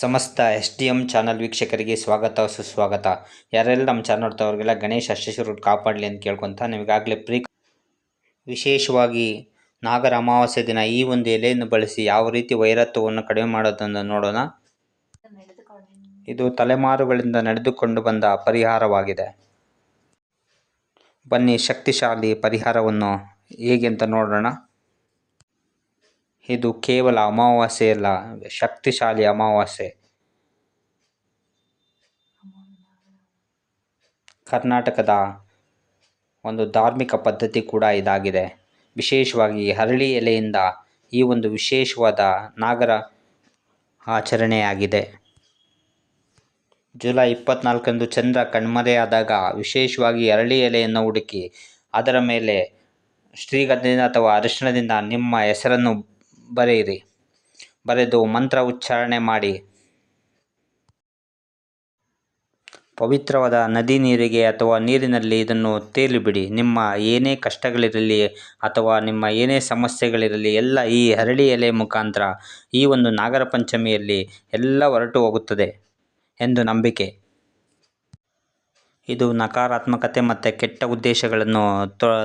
ಸಮಸ್ತ S D M channel ವೀಕ್ಷಕರಿಗೆ ಸ್ವಾಗತ, ಸುಸ್ವಾಗತ. ಯಾರೆಲ್ಲ ನಮ್ಮ ಚಾನಲ್ ನೋಡ್ತಾವ್ರಿಗೆಲ್ಲ ಗಣೇಶ ಅಷ್ಟೇಶ್ವರ ಕಾಪಾಡಲಿ ಅಂತ ಕೇಳ್ಕೊತ ನಿಮಗಾಗಲೇ ಪ್ರೀ ವಿಶೇಷವಾಗಿ ನಾಗರ ಅಮಾವಾಸ್ಯೆ ದಿನ ಈ ಒಂದು ಎಲೆಯನ್ನು ಬಳಸಿ ಯಾವ ರೀತಿ ವೈರತ್ವವನ್ನು ಕಡಿಮೆ ಮಾಡೋದನ್ನು ನೋಡೋಣ. ಇದು ತಲೆಮಾರುಗಳಿಂದ ನಡೆದುಕೊಂಡು ಬಂದ ಪರಿಹಾರವಾಗಿದೆ ಬನ್ನಿ ಶಕ್ತಿಶಾಲಿ ಪರಿಹಾರವನ್ನು ಹೇಗೆ ಅಂತ ನೋಡೋಣ. ಇದು ಕೇವಲ ಅಮಾವಾಸ್ಯೆ ಅಲ್ಲ ಶಕ್ತಿಶಾಲಿ ಅಮಾವಾಸ್ಯೆ ಕರ್ನಾಟಕದ ಒಂದು ಧಾರ್ಮಿಕ ಪದ್ಧತಿ ಕೂಡ ಇದಾಗಿದೆ. ವಿಶೇಷವಾಗಿ ಹರಳಿ ಎಲೆಯಿಂದ ಈ ಒಂದು ವಿಶೇಷವಾದ ನಾಗರ ಆಚರಣೆಯಾಗಿದೆ. ಜುಲೈ ಇಪ್ಪತ್ನಾಲ್ಕಂದು ಚಂದ್ರ ಕಣ್ಮರೆಯಾದಾಗ ವಿಶೇಷವಾಗಿ ಅರಳಿ ಎಲೆಯನ್ನು ಹುಡುಕಿ ಅದರ ಮೇಲೆ ಶ್ರೀಗಂಧದಿಂದ ಅಥವಾ ಅರಿಶಿಣದಿಂದ ನಿಮ್ಮ ಹೆಸರನ್ನು ಬರೆಯಿರಿ. ಬರೆದು ಮಂತ್ರ ಉಚ್ಚಾರಣೆ ಮಾಡಿ. ಪವಿತ್ರವಾದ ನದಿ ನೀರಿಗೆ ಅಥವಾ ನೀರಿನಲ್ಲಿ ಇದನ್ನು ತೇಲಿಬಿಡಿ. ನಿಮ್ಮ ಏನೇ ಕಷ್ಟಗಳಿರಲಿ ಅಥವಾ ನಿಮ್ಮ ಏನೇ ಸಮಸ್ಯೆಗಳಿರಲಿ ಎಲ್ಲ ಈ ಹರಳಿ ಎಲೆ ಮುಖಾಂತರ ಈ ಒಂದು ನಾಗರ ಪಂಚಮಿಯಲ್ಲಿ ಎಲ್ಲ ಹೊರಟು ಹೋಗುತ್ತದೆ ಎಂದು ನಂಬಿಕೆ. ಇದು ನಕಾರಾತ್ಮಕತೆ ಮತ್ತು ಕೆಟ್ಟ ಉದ್ದೇಶಗಳನ್ನು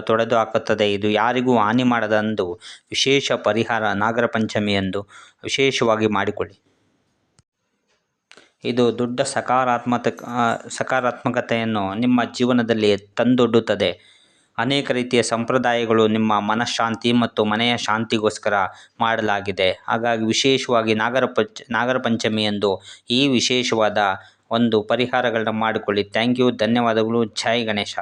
ತೊಡೆದು ಹಾಕುತ್ತದೆ ಇದು ಯಾರಿಗೂ ಹಾನಿ ಮಾಡದಂದು ವಿಶೇಷ ಪರಿಹಾರ ನಾಗರ ಪಂಚಮಿಯಂದು ವಿಶೇಷವಾಗಿ ಮಾಡಿಕೊಳ್ಳಿ. ಇದು ದೊಡ್ಡ ಸಕಾರಾತ್ಮಕ ಸಕಾರಾತ್ಮಕತೆಯನ್ನು ನಿಮ್ಮ ಜೀವನದಲ್ಲಿ ತಂದೊಡ್ಡುತ್ತದೆ. ಅನೇಕ ರೀತಿಯ ಸಂಪ್ರದಾಯಗಳು ನಿಮ್ಮ ಮನಃಶಾಂತಿ ಮತ್ತು ಮನೆಯ ಶಾಂತಿಗೋಸ್ಕರ ಮಾಡಲಾಗಿದೆ. ಹಾಗಾಗಿ ವಿಶೇಷವಾಗಿ ನಾಗರ ಪಂಚ, ನಾಗರ ಪಂಚಮಿಯಂದು ಈ ವಿಶೇಷವಾದ ಒಂದು ಪರಿಹಾರಗಳನ್ನ ಮಾಡಿಕೊಳ್ಳಿ. Thank you. ಧನ್ಯವಾದಗಳು. ಜೈ ಗಣೇಶ.